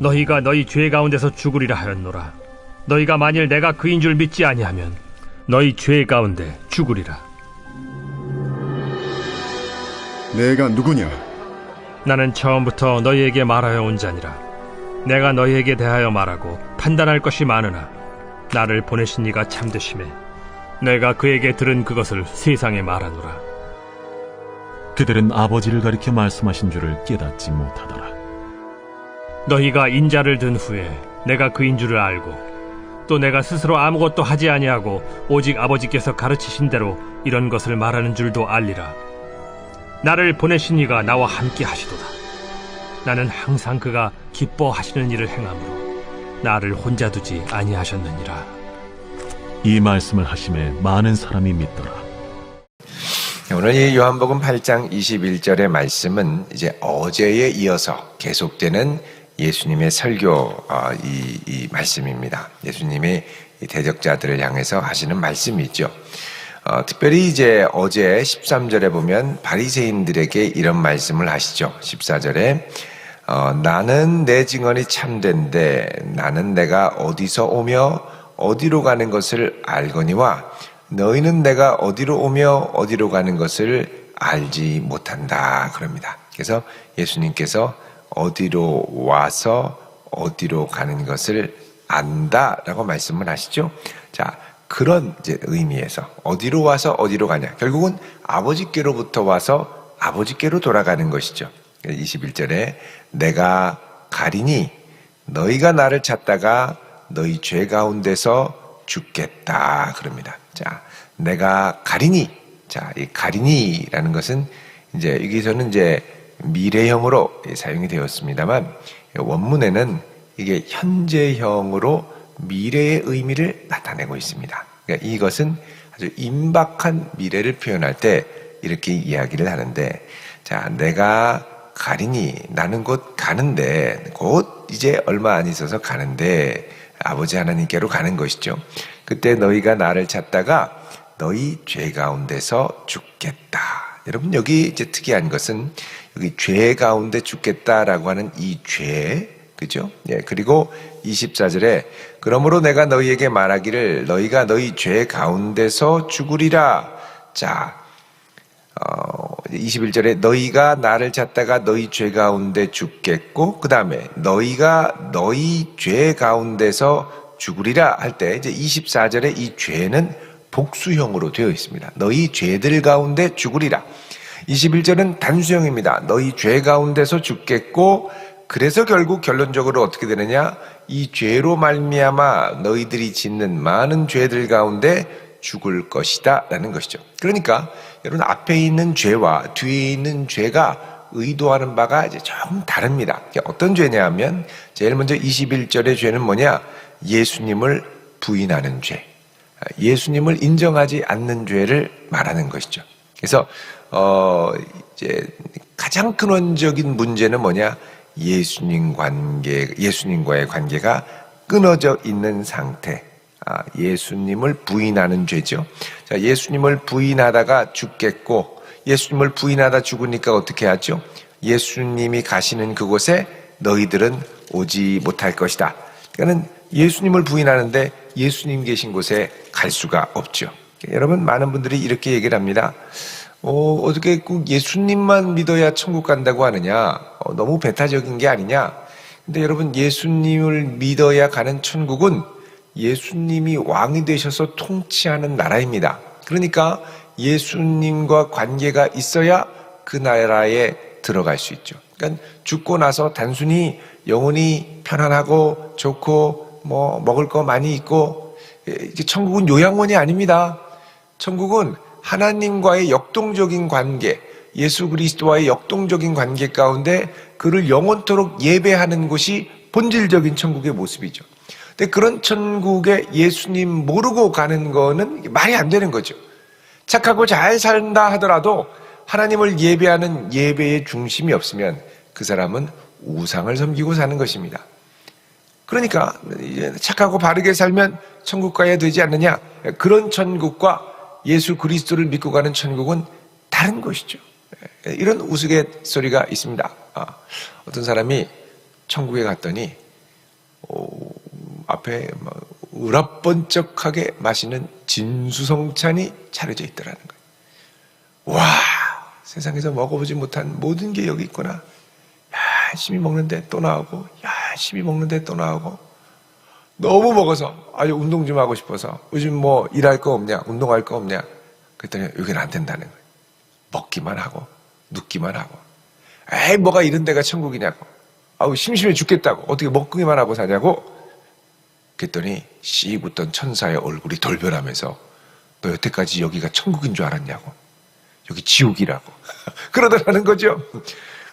너희가 너희 죄 가운데서 죽으리라 하였노라 너희가 만일 내가 그인 줄 믿지 아니하면 너희 죄 가운데 죽으리라 내가 누구냐 나는 처음부터 너희에게 말하여 온 자니라. 내가 너희에게 대하여 말하고 판단할 것이 많으나 나를 보내신 이가 참되심에 내가 그에게 들은 그것을 세상에 말하노라. 그들은 아버지를 가리켜 말씀하신 줄을 깨닫지 못하더라. 너희가 인자를 든 후에 내가 그인 줄을 알고 또 내가 스스로 아무것도 하지 아니하고 오직 아버지께서 가르치신 대로 이런 것을 말하는 줄도 알리라. 나를 보내신 이가 나와 함께 하시도다. 나는 항상 그가 기뻐하시는 일을 행함으로 나를 혼자 두지 아니하셨느니라. 이 말씀을 하심에 많은 사람이 믿더라. 오늘 이 요한복음 8장 21절의 말씀은 이제 어제에 이어서 계속되는 예수님의 설교 어, 이, 이 말씀입니다. 예수님이 이 대적자들을 향해서 하시는 말씀이죠. 어, 특별히 이제 어제 13절에 보면 바리새인들에게 이런 말씀을 하시죠. 14절에 어, 나는 내 증언이 참된데 나는 내가 어디서 오며 어디로 가는 것을 알거니와 너희는 내가 어디로 오며 어디로 가는 것을 알지 못한다 그럽니다. 그래서 예수님께서 어디로 와서 어디로 가는 것을 안다라고 말씀을 하시죠. 자, 그런 이제 의미에서 어디로 와서 어디로 가냐. 결국은 아버지께로부터 와서 아버지께로 돌아가는 것이죠. 21절에 내가 가리니 너희가 나를 찾다가 너희 죄 가운데서 죽겠다 그럽니다. 자, 내가 가리니 자, 이 가리니라는 것은 이제 여기서는 이제 미래형으로 사용이 되었습니다만 원문에는 이게 현재형으로 미래의 의미를 나타내고 있습니다. 그러니까 이것은 아주 임박한 미래를 표현할 때 이렇게 이야기를 하는데, 자, 내가 가리니 나는 곧 가는데, 곧 이제 얼마 안 있어서 가는데, 아버지 하나님께로 가는 것이죠. 그때 너희가 나를 찾다가 너희 죄 가운데서 죽겠다. 여러분, 여기 이제 특이한 것은 여기 죄 가운데 죽겠다라고 하는 이 죄, 그죠? 예, 그리고 24절에 그러므로 내가 너희에게 말하기를 너희가 너희 죄 가운데서 죽으리라. 자, 어, 21절에 너희가 나를 찾다가 너희 죄 가운데 죽겠고 그 다음에 너희가 너희 죄 가운데서 죽으리라 할 때 이제 24절에 이 죄는 복수형으로 되어 있습니다. 너희 죄들 가운데 죽으리라. 21절은 단수형입니다. 너희 죄 가운데서 죽겠고 그래서 결국 결론적으로 어떻게 되느냐? 이 죄로 말미암아 너희들이 짓는 많은 죄들 가운데 죽을 것이다라는 것이죠. 그러니까 여러분 앞에 있는 죄와 뒤에 있는 죄가 의도하는 바가 이제 조금 다릅니다. 어떤 죄냐면 제일 먼저 21절의 죄는 뭐냐? 예수님을 부인하는 죄. 예수님을 인정하지 않는 죄를 말하는 것이죠. 그래서 어 이제 가장 근원적인 문제는 뭐냐? 예수님 관계, 예수님과의 관계가 끊어져 있는 상태. 아, 예수님을 부인하는 죄죠. 자, 예수님을 부인하다가 죽겠고, 예수님을 부인하다 죽으니까 어떻게 하죠? 예수님이 가시는 그곳에 너희들은 오지 못할 것이다. 그러니까는 예수님을 부인하는데 예수님 계신 곳에 갈 수가 없죠. 여러분, 많은 분들이 이렇게 얘기를 합니다. 어, 어떻게 꼭 예수님만 믿어야 천국 간다고 하느냐? 어, 너무 배타적인 게 아니냐? 근데 여러분, 예수님을 믿어야 가는 천국은 예수님이 왕이 되셔서 통치하는 나라입니다. 그러니까 예수님과 관계가 있어야 그 나라에 들어갈 수 있죠. 그러니까 죽고 나서 단순히 영혼이 편안하고 좋고 뭐 먹을 거 많이 있고 천국은 요양원이 아닙니다. 천국은 하나님과의 역동적인 관계, 예수 그리스도와의 역동적인 관계 가운데 그를 영원토록 예배하는 곳이 본질적인 천국의 모습이죠. 근데 그런 천국에 예수님 모르고 가는 거는 말이 안 되는 거죠. 착하고 잘 산다 하더라도 하나님을 예배하는 예배의 중심이 없으면 그 사람은 우상을 섬기고 사는 것입니다. 그러니까 착하고 바르게 살면 천국 가야 되지 않느냐? 그런 천국과 예수 그리스도를 믿고 가는 천국은 다른 것이죠. 이런 우스갯소리가 있습니다. 아, 어떤 사람이 천국에 갔더니 어, 앞에 막 으랍번쩍하게 마시는 진수성찬이 차려져 있더라는 거예요. 와 세상에서 먹어보지 못한 모든 게 여기 있구나. 열심히 먹는데 또 나오고 열심히 먹는데 또 나오고 너무 먹어서 아주 운동 좀 하고 싶어서. 요즘 뭐 일할 거 없냐? 운동할 거 없냐? 그랬더니 여기는 안 된다는 거예요. 먹기만 하고 눕기만 하고. 에이 뭐가 이런 데가 천국이냐고. 아우 심심해 죽겠다고. 어떻게 먹기만 하고 사냐고. 그랬더니 씩 웃던 천사의 얼굴이 돌변하면서 너 여태까지 여기가 천국인 줄 알았냐고. 여기 지옥이라고. 그러더라는 거죠.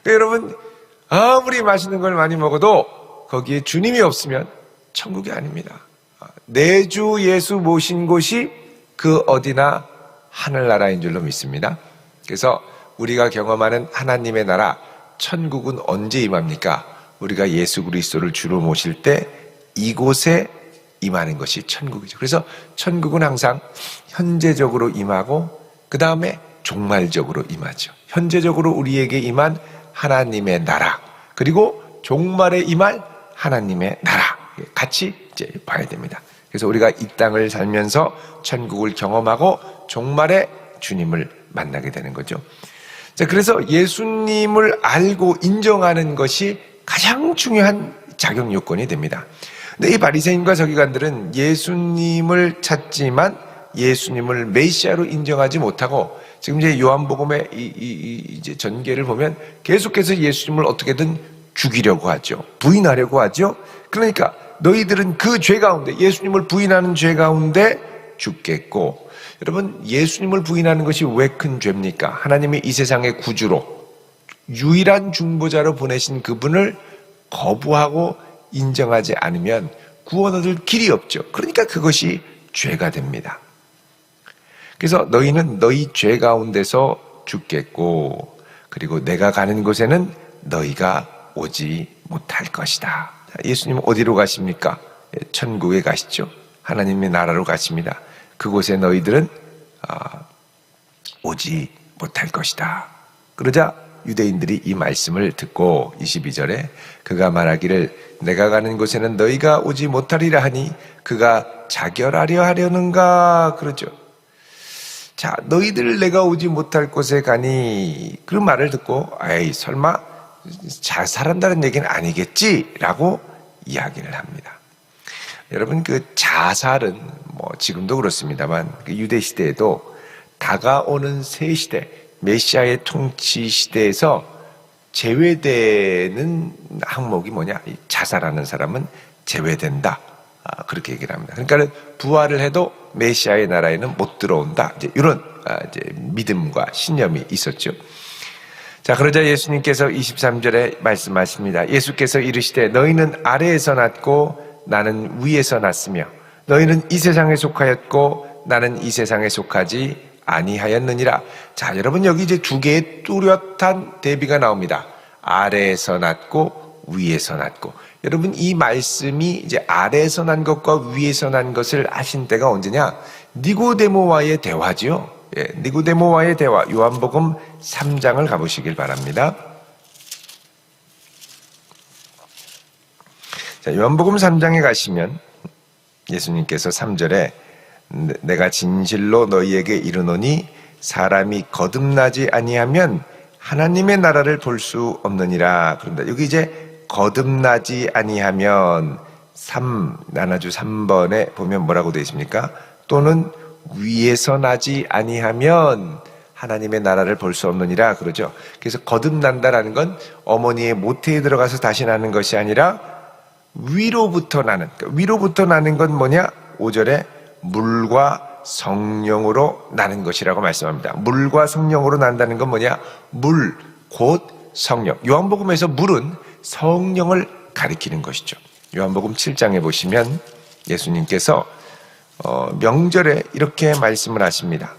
그러니까 여러분 아무리 맛있는 걸 많이 먹어도 거기에 주님이 없으면 천국이 아닙니다 내 주 예수 모신 곳이 그 어디나 하늘나라인 줄로 믿습니다 그래서 우리가 경험하는 하나님의 나라 천국은 언제 임합니까? 우리가 예수 그리스도를 주로 모실 때 이곳에 임하는 것이 천국이죠. 그래서 천국은 항상 현재적으로 임하고 그 다음에 종말적으로 임하죠. 현재적으로 우리에게 임한 하나님의 나라 그리고 종말에 임할 하나님의 나라 같이 이제 봐야 됩니다. 그래서 우리가 이 땅을 살면서 천국을 경험하고 종말에 주님을 만나게 되는 거죠. 자, 그래서 예수님을 알고 인정하는 것이 가장 중요한 자격 요건이 됩니다. 근데 이 바리새인과 서기관들은 예수님을 찾지만 예수님을 메시아로 인정하지 못하고 지금 이제 요한복음의 이, 이, 이 이제 전개를 보면 계속해서 예수님을 어떻게든 죽이려고 하죠. 부인하려고 하죠. 그러니까 너희들은 그 죄 가운데 예수님을 부인하는 죄 가운데 죽겠고 여러분 예수님을 부인하는 것이 왜 큰 죄입니까? 하나님이 이 세상의 구주로 유일한 중보자로 보내신 그분을 거부하고 인정하지 않으면 구원 얻을 길이 없죠. 그러니까 그것이 죄가 됩니다. 그래서 너희는 너희 죄 가운데서 죽겠고 그리고 내가 가는 곳에는 너희가 오지 못할 것이다. 예수님 어디로 가십니까? 천국에 가시죠. 하나님의 나라로 가십니다. 그곳에 너희들은 아, 오지 못할 것이다. 그러자 유대인들이 이 말씀을 듣고 22절에 그가 말하기를 내가 가는 곳에는 너희가 오지 못하리라 하니 그가 자결하려 하려는가 그러죠. 자, 너희들 내가 오지 못할 곳에 가니 그 말을 듣고 아이 설마 자살한다는 얘기는 아니겠지라고 이야기를 합니다. 여러분 그 자살은 뭐 지금도 그렇습니다만 그 유대 시대에도 다가오는 새 시대 메시아의 통치 시대에서 제외되는 항목이 뭐냐? 자살하는 사람은 제외된다. 아, 그렇게 얘기를 합니다. 그러니까 부활을 해도 메시아의 나라에는 못 들어온다. 이제 이런 아, 이제 믿음과 신념이 있었죠. 자, 그러자 예수님께서 23절에 말씀하십니다. 예수께서 이르시되 너희는 아래에서 났고 나는 위에서 났으며 너희는 이 세상에 속하였고 나는 이 세상에 속하지 아니하였느니라. 자, 여러분 여기 이제 두 개의 뚜렷한 대비가 나옵니다. 아래에서 났고 위에서 났고. 여러분 이 말씀이 이제 아래에서 난 것과 위에서 난 것을 아신 때가 언제냐? 니고데모와의 대화지요. 예, 니고데모와의 대화. 요한복음 3장을 가보시길 바랍니다. 자, 요한복음 3장에 가시면 예수님께서 3절에 내가 진실로 너희에게 이르노니 사람이 거듭나지 아니하면 하나님의 나라를 볼 수 없느니라. 그런다. 여기 이제 거듭나지 아니하면 3 나눠주 3번에 보면 뭐라고 되어 있습니까? 또는 위에서 나지 아니하면 하나님의 나라를 볼 수 없느니라 그러죠. 그래서 거듭난다라는 건 어머니의 모태에 들어가서 다시 나는 것이 아니라 위로부터 나는 그러니까 위로부터 나는 건 뭐냐? 5절에 물과 성령으로 나는 것이라고 말씀합니다. 물과 성령으로 난다는 건 뭐냐? 물, 곧 성령. 요한복음에서 물은 성령을 가리키는 것이죠. 요한복음 7장에 보시면 예수님께서 어, 명절에 이렇게 말씀을 하십니다.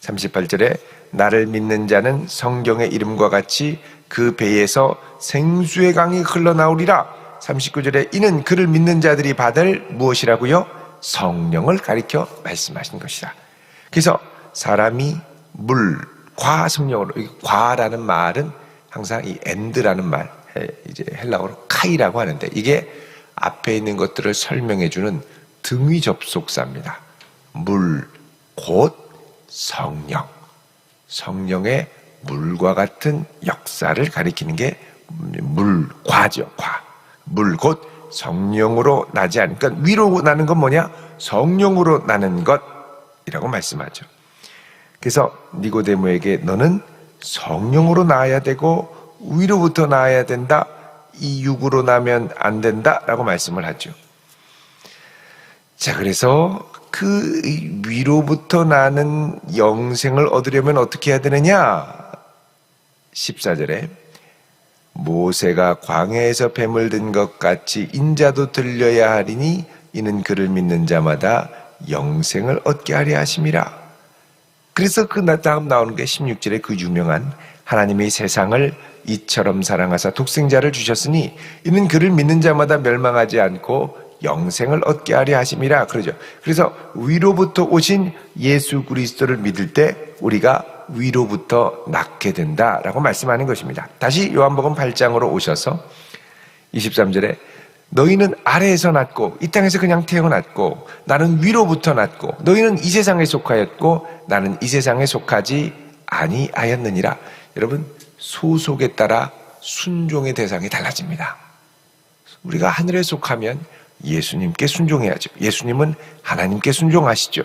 38절에 나를 믿는 자는 성경의 이름과 같이 그 배에서 생수의 강이 흘러나오리라. 39절에 이는 그를 믿는 자들이 받을 무엇이라고요? 성령을 가리켜 말씀하신 것이다. 그래서 사람이 물, 과 성령으로 과라는 말은 항상 이 엔드라는 말 이제 헬라어로 카이라고 하는데 이게 앞에 있는 것들을 설명해 주는 등위 접속사입니다. 물, 곧 성령. 성령의 물과 같은 역사를 가리키는 게 물과죠. 과. 물 곧 성령으로 나지 않으니까 그러니까 위로 나는 건 뭐냐? 성령으로 나는 것이라고 말씀하죠. 그래서 니고데모에게 너는 성령으로 나야 되고 위로부터 나야 된다. 이 육으로 나면 안 된다라고 말씀을 하죠. 자, 그래서 그 위로부터 나는 영생을 얻으려면 어떻게 해야 되느냐? 14절에 모세가 광야에서 뱀을 든 것 같이 인자도 들려야 하리니 이는 그를 믿는 자마다 영생을 얻게 하려 하심이라. 그래서 그 다음 나오는 게 16절에 그 유명한 하나님이 세상을 이처럼 사랑하사 독생자를 주셨으니 이는 그를 믿는 자마다 멸망하지 않고 영생을 얻게 하려 하심이라 그러죠. 그래서 위로부터 오신 예수 그리스도를 믿을 때 우리가 위로부터 낳게 된다라고 말씀하는 것입니다. 다시 요한복음 8장으로 오셔서 23절에 너희는 아래에서 났고 이 땅에서 그냥 태어났고 나는 위로부터 났고 너희는 이 세상에 속하였고 나는 이 세상에 속하지 아니하였느니라. 여러분 소속에 따라 순종의 대상이 달라집니다. 우리가 하늘에 속하면 예수님께 순종해야죠. 예수님은 하나님께 순종하시죠.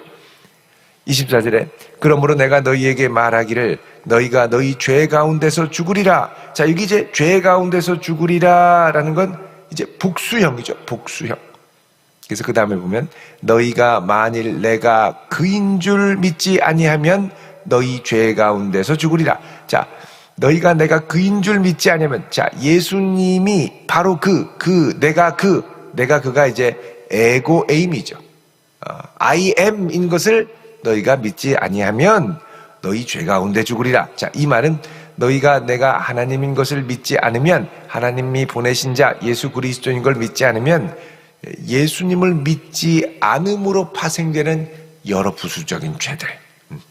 24절에 그러므로 내가 너희에게 말하기를 너희가 너희 죄 가운데서 죽으리라. 자, 여기 이제 죄 가운데서 죽으리라라는 건 이제 복수형이죠. 복수형. 그래서 그 다음에 보면 너희가 만일 내가 그인 줄 믿지 아니하면 너희 죄 가운데서 죽으리라. 자, 너희가 내가 그인 줄 믿지 아니하면 자, 예수님이 바로 그, 그, 내가 그, 내가 그가 이제 에고 에임이죠. 어, I am인 것을 너희가 믿지 아니하면 너희 죄 가운데 죽으리라. 자, 이 말은 너희가 내가 하나님인 것을 믿지 않으면 하나님이 보내신 자 예수 그리스도인 걸 믿지 않으면 예수님을 믿지 않음으로 파생되는 여러 부수적인 죄들. 음.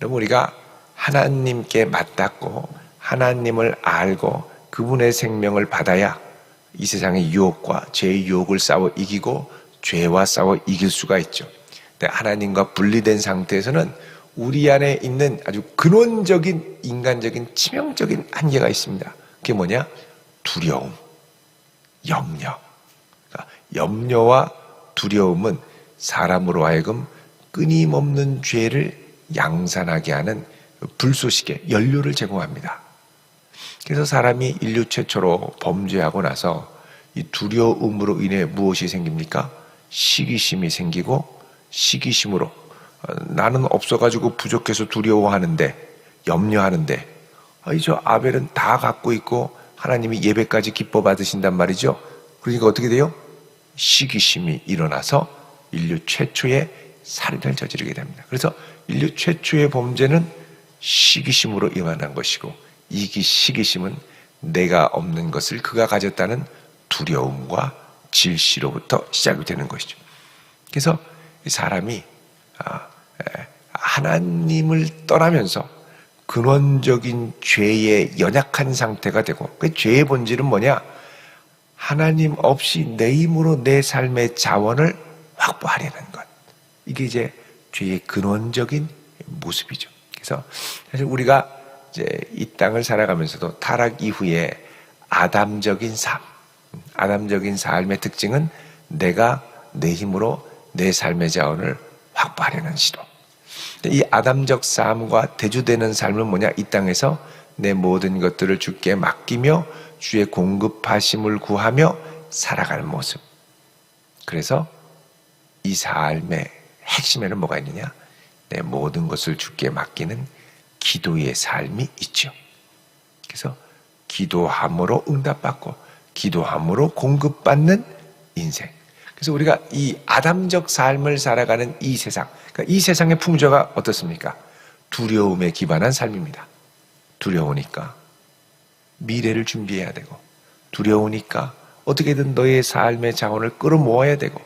여러분 우리가 하나님께 맞닿고 하나님을 알고 그분의 생명을 받아야 이 세상의 유혹과 죄의 유혹을 싸워 이기고 죄와 싸워 이길 수가 있죠. 근데 하나님과 분리된 상태에서는 우리 안에 있는 아주 근원적인 인간적인 치명적인 한계가 있습니다. 그게 뭐냐? 두려움, 염려. 그러니까 염려와 두려움은 사람으로 하여금 끊임없는 죄를 양산하게 하는 불쏘시개, 연료를 제공합니다. 그래서 사람이 인류 최초로 범죄하고 나서 이 두려움으로 인해 무엇이 생깁니까? 시기심이 생기고 시기심으로 어, 나는 없어가지고 부족해서 두려워하는데 염려하는데 아이 저 아벨은 다 갖고 있고 하나님이 예배까지 기뻐 받으신단 말이죠. 그러니까 어떻게 돼요? 시기심이 일어나서 인류 최초의 살인을 저지르게 됩니다. 그래서 인류 최초의 범죄는 시기심으로 일어난 것이고 이기 시기심은 내가 없는 것을 그가 가졌다는 두려움과 질시로부터 시작이 되는 것이죠. 그래서 사람이 아, 하나님을 떠나면서 근원적인 죄의 연약한 상태가 되고 그 죄의 본질은 뭐냐? 하나님 없이 내 힘으로 내 삶의 자원을 확보하려는 것. 이게 이제 죄의 근원적인 모습이죠. 그래서 사실 우리가 이제 이 땅을 살아가면서도 타락 이후에 아담적인 삶, 아담적인 삶의 특징은 내가 내 힘으로 내 삶의 자원을 확보하려는 시도. 이 아담적 삶과 대조되는 삶은 뭐냐? 이 땅에서 내 모든 것들을 주께 맡기며 주의 공급하심을 구하며 살아가는 모습. 그래서 이 삶의 핵심에는 뭐가 있느냐? 내 모든 것을 주께 맡기는 기도의 삶이 있죠. 그래서 기도함으로 응답받고 기도함으로 공급받는 인생. 그래서 우리가 이 아담적 삶을 살아가는 이 세상, 그러니까 이 세상의 풍조가 어떻습니까? 두려움에 기반한 삶입니다. 두려우니까 미래를 준비해야 되고, 두려우니까 어떻게든 너의 삶의 자원을 끌어모아야 되고,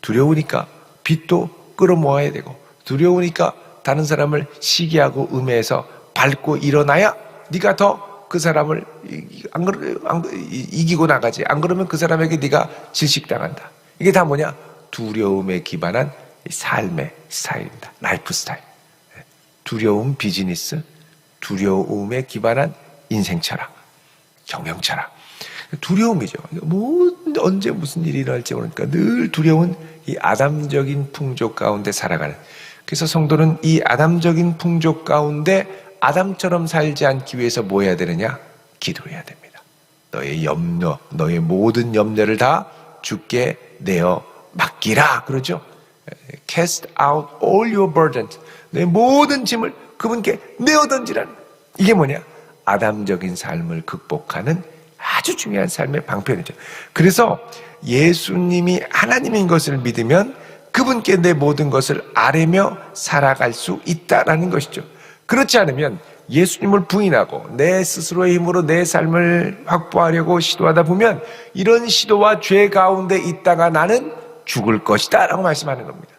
두려우니까 빚도 끌어모아야 되고, 두려우니까 다른 사람을 시기하고 음해해서 밟고 일어나야 네가 더 그 사람을 이- 안 그러, 안 그- 이- 이기고 나가지. 안 그러면 그 사람에게 네가 질식당한다. 이게 다 뭐냐? 두려움에 기반한 이 삶의 스타일입니다. 라이프 스타일. 예. 두려움 비즈니스, 두려움에 기반한 인생 철학, 경영 철학. 두려움이죠. 뭐 언제 무슨 일이 일어날지 모르니까 늘 두려운 이 아담적인 풍족 가운데 살아가는. 그래서 성도는 이 아담적인 풍족 가운데 아담처럼 살지 않기 위해서 뭐 해야 되느냐? 기도해야 됩니다. 너의 염려, 너의 모든 염려를 다 주께 내어 맡기라. 그러죠? Cast out all your burdens. 내 모든 짐을 그분께 내어 던지라는. 이게 뭐냐? 아담적인 삶을 극복하는 아주 중요한 삶의 방편이죠. 그래서 예수님이 하나님인 것을 믿으면 그분께 내 모든 것을 아뢰며 살아갈 수 있다라는 것이죠. 그렇지 않으면 예수님을 부인하고 내 스스로의 힘으로 내 삶을 확보하려고 시도하다 보면 이런 시도와 죄 가운데 있다가 나는 죽을 것이다 라고 말씀하는 겁니다.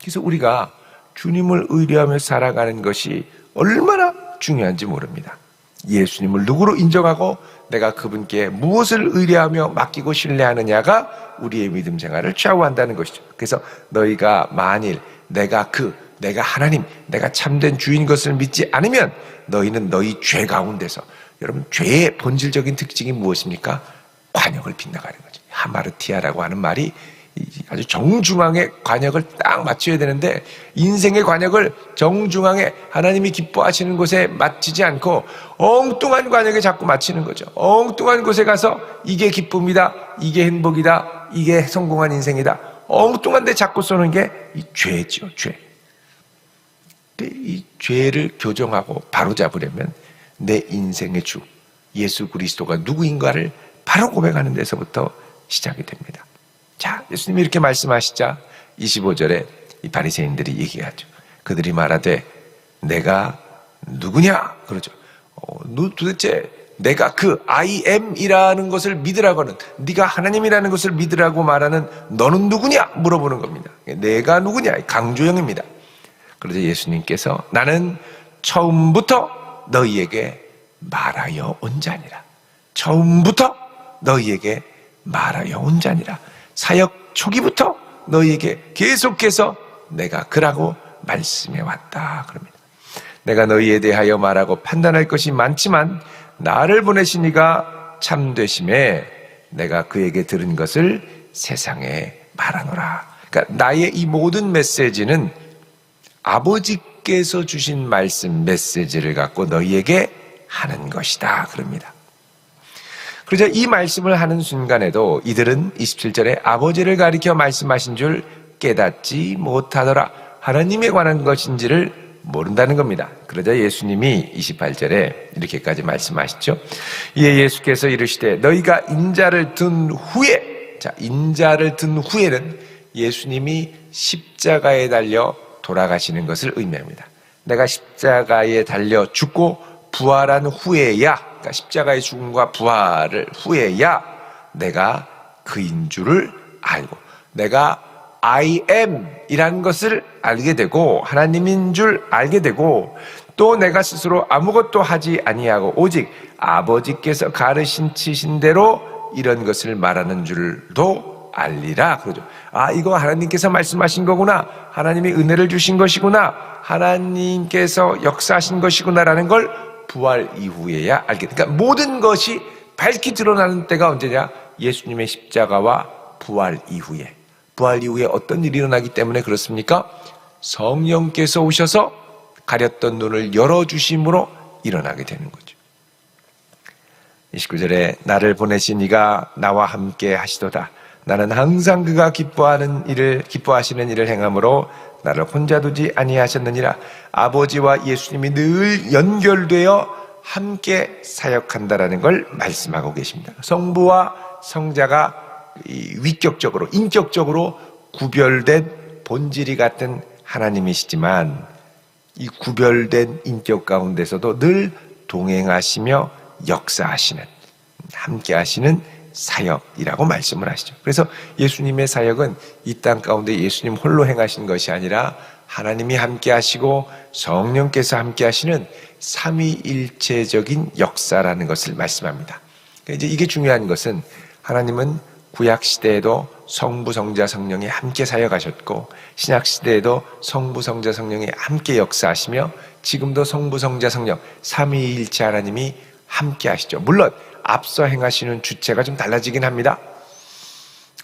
그래서 우리가 주님을 의뢰하며 살아가는 것이 얼마나 중요한지 모릅니다. 예수님을 누구로 인정하고 내가 그분께 무엇을 의뢰하며 맡기고 신뢰하느냐가 우리의 믿음 생활을 좌우한다는 것이죠. 그래서 너희가 만일 내가 그 내가 하나님, 내가 참된 주인 것을 믿지 않으면 너희는 너희 죄 가운데서 여러분 죄의 본질적인 특징이 무엇입니까? 관역을 빗나가는 거죠. 하마르티아라고 하는 말이 아주 정중앙에 관역을 딱 맞춰야 되는데 인생의 관역을 정중앙에 하나님이 기뻐하시는 곳에 맞추지 않고 엉뚱한 관역에 자꾸 맞추는 거죠. 엉뚱한 곳에 가서 이게 기쁨이다, 이게 행복이다, 이게 성공한 인생이다. 엉뚱한 데 자꾸 쏘는 게 이 죄죠, 죄. 이 죄를 교정하고 바로잡으려면 내 인생의 주 예수 그리스도가 누구인가를 바로 고백하는 데서부터 시작이 됩니다. 자, 예수님이 이렇게 말씀하시자 25절에 이 바리새인들이 얘기하죠. 그들이 말하되 내가 누구냐? 그러죠. 어, 너 도대체 내가 그 I am이라는 것을 믿으라고는 네가 하나님이라는 것을 믿으라고 말하는 너는 누구냐? 물어보는 겁니다. 내가 누구냐? 강조형입니다. 그러자 예수님께서 나는 처음부터 너희에게 말하여 온 자니라. 처음부터 너희에게 말하여 온 자니라. 사역 초기부터 너희에게 계속해서 내가 그라고 말씀해 왔다. 그럽니다. 내가 너희에 대하여 말하고 판단할 것이 많지만 나를 보내신 이가 참되심에 내가 그에게 들은 것을 세상에 말하노라. 그러니까 나의 이 모든 메시지는 아버지께서 주신 말씀 메시지를 갖고 너희에게 하는 것이다. 그럽니다. 그러자 이 말씀을 하는 순간에도 이들은 27절에 아버지를 가리켜 말씀하신 줄 깨닫지 못하더라. 하나님에 관한 것인지를 모른다는 겁니다. 그러자 예수님이 28절에 이렇게까지 말씀하시죠. 이에 예수께서 이르시되 너희가 인자를 든 후에 자, 인자를 든 후에는 예수님이 십자가에 달려 돌아가시는 것을 의미합니다. 내가 십자가에 달려 죽고 부활한 후에야, 그러니까 십자가의 죽음과 부활을 후에야 내가 그인 줄을 알고, 내가 I am 이라는 것을 알게 되고, 하나님인 줄 알게 되고, 또 내가 스스로 아무것도 하지 아니하고, 오직 아버지께서 가르신 치신 대로 이런 것을 말하는 줄도 알리라 그러죠. 아, 이거 하나님께서 말씀하신 거구나. 하나님이 은혜를 주신 것이구나. 하나님께서 역사하신 것이구나라는 걸 부활 이후에야 알게. 그러니까 모든 것이 밝히 드러나는 때가 언제냐? 예수님의 십자가와 부활 이후에. 부활 이후에 어떤 일이 일어나기 때문에 그렇습니까? 성령께서 오셔서 가렸던 눈을 열어주심으로 일어나게 되는 거죠. 29절에 나를 보내신 이가 나와 함께 하시도다. 나는 항상 그가 기뻐하는 일을 기뻐하시는 일을 행함으로 나를 혼자 두지 아니하셨느니라. 아버지와 예수님이 늘 연결되어 함께 사역한다라는 걸 말씀하고 계십니다. 성부와 성자가 이 위격적으로 인격적으로 구별된 본질이 같은 하나님이시지만 이 구별된 인격 가운데서도 늘 동행하시며 역사하시는 함께 하시는 사역이라고 말씀을 하시죠. 그래서 예수님의 사역은 이 땅 가운데 예수님 홀로 행하신 것이 아니라 하나님이 함께 하시고 성령께서 함께 하시는 삼위일체적인 역사라는 것을 말씀합니다. 그러니까 이제 이게 중요한 것은 하나님은 구약 시대에도 성부 성자 성령이 함께 사역하셨고 신약 시대에도 성부 성자 성령이 함께 역사하시며 지금도 성부 성자 성령 삼위일체 하나님이 함께 하시죠. 물론 앞서 행하시는 주체가 좀 달라지긴 합니다.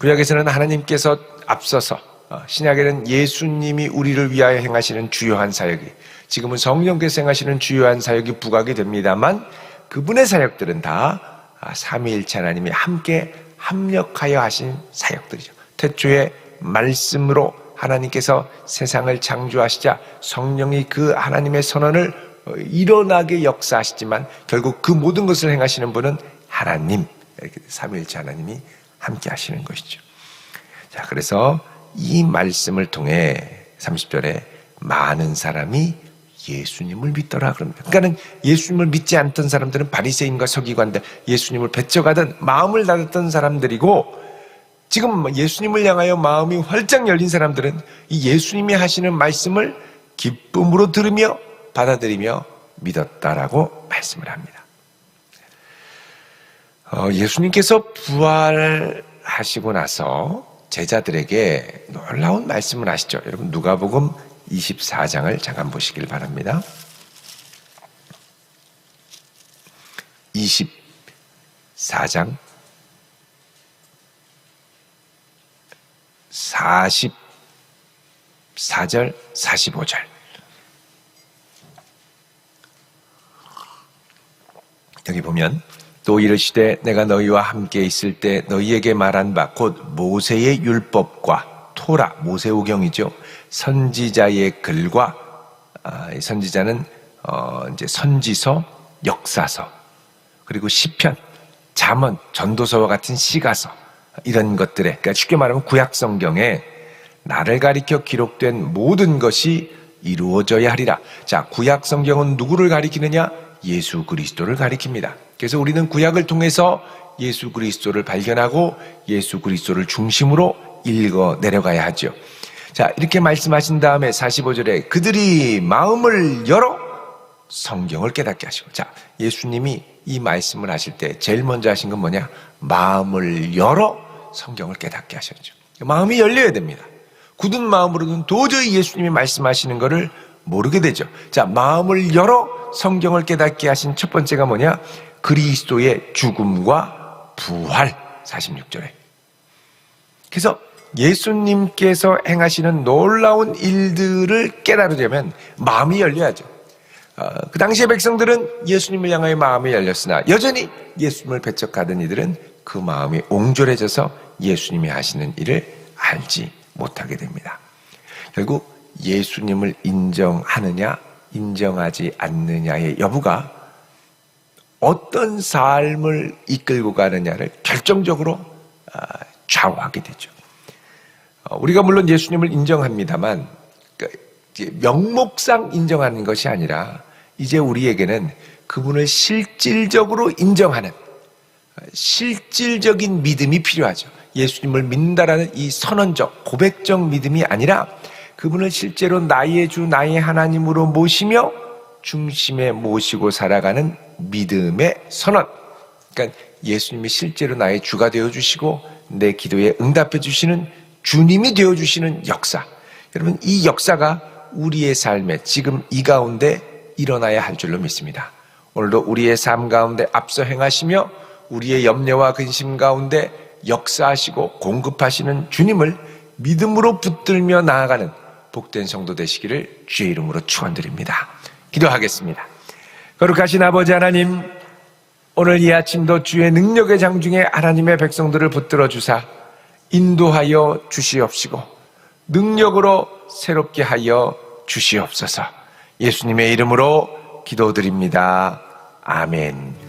구약에서는 하나님께서 앞서서 어, 신약에는 예수님이 우리를 위하여 행하시는 주요한 사역이 지금은 성령께서 행하시는 주요한 사역이 부각이 됩니다만 그분의 사역들은 다 아, 삼위일체 하나님이 함께 합력하여 하신 사역들이죠. 태초에 말씀으로 하나님께서 세상을 창조하시자 성령이 그 하나님의 선언을 어, 일어나게 역사하시지만 결국 그 모든 것을 행하시는 분은 하나님, 이렇게 삼위일체 하나님이 함께 하시는 것이죠. 자, 그래서 이 말씀을 통해 30절에 많은 사람이 예수님을 믿더라 그럽니다. 그러니까는 예수님을 믿지 않던 사람들은 바리새인과 서기관들, 예수님을 배척하던 마음을 닫았던 사람들이고 지금 예수님을 향하여 마음이 활짝 열린 사람들은 이 예수님이 하시는 말씀을 기쁨으로 들으며 받아들이며 믿었다라고 말씀을 합니다. 어, 예수님께서 부활하시고 나서 제자들에게 놀라운 말씀을 하시죠. 여러분 누가복음 24장을 잠깐 보시길 바랍니다. 24장 44절 45절 여기 보면 또 이르시되 내가 너희와 함께 있을 때 너희에게 말한 바 곧 모세의 율법과 토라 모세오경이죠 선지자의 글과 아, 선지자는 어, 이제 선지서 역사서 그리고 시편 잠언 전도서와 같은 시가서 이런 것들에 그러니까 쉽게 말하면 구약 성경에 나를 가리켜 기록된 모든 것이 이루어져야 하리라. 자, 구약 성경은 누구를 가리키느냐? 예수 그리스도를 가리킵니다. 그래서 우리는 구약을 통해서 예수 그리스도를 발견하고 예수 그리스도를 중심으로 읽어 내려가야 하죠. 자, 이렇게 말씀하신 다음에 45절에 그들이 마음을 열어 성경을 깨닫게 하시고. 자, 예수님이 이 말씀을 하실 때 제일 먼저 하신 건 뭐냐? 마음을 열어 성경을 깨닫게 하셨죠. 마음이 열려야 됩니다. 굳은 마음으로는 도저히 예수님이 말씀하시는 것을 모르게 되죠. 자, 마음을 열어 성경을 깨닫게 하신 첫 번째가 뭐냐? 그리스도의 죽음과 부활. 46절에. 그래서 예수님께서 행하시는 놀라운 일들을 깨달으려면 마음이 열려야죠. 어, 그 당시의 백성들은 예수님을 향하여 마음이 열렸으나 여전히 예수님을 배척하던 이들은 그 마음이 옹졸해져서 예수님이 하시는 일을 알지 못하게 됩니다. 결국 예수님을 인정하느냐, 인정하지 않느냐의 여부가 어떤 삶을 이끌고 가느냐를 결정적으로 아, 좌우하게 되죠. 어, 우리가 물론 예수님을 인정합니다만 그, 명목상 인정하는 것이 아니라 이제 우리에게는 그분을 실질적으로 인정하는 실질적인 믿음이 필요하죠. 예수님을 믿는다라는 이 선언적 고백적 믿음이 아니라 그분을 실제로 나의 주 나의 하나님으로 모시며 중심에 모시고 살아가는 믿음의 선언. 그러니까 예수님이 실제로 나의 주가 되어 주시고 내 기도에 응답해 주시는 주님이 되어 주시는 역사. 여러분 이 역사가 우리의 삶에 지금 이 가운데 일어나야 할 줄로 믿습니다. 오늘도 우리의 삶 가운데 앞서 행하시며 우리의 염려와 근심 가운데 역사하시고 공급하시는 주님을 믿음으로 붙들며 나아가는 복된 성도 되시기를 주의 이름으로 축원드립니다. 기도하겠습니다. 거룩하신 아버지 하나님, 오늘 이 아침도 주의 능력의 장중에 하나님의 백성들을 붙들어 주사 인도하여 주시옵시고 능력으로 새롭게 하여 주시옵소서. 예수님의 이름으로 기도드립니다. 아멘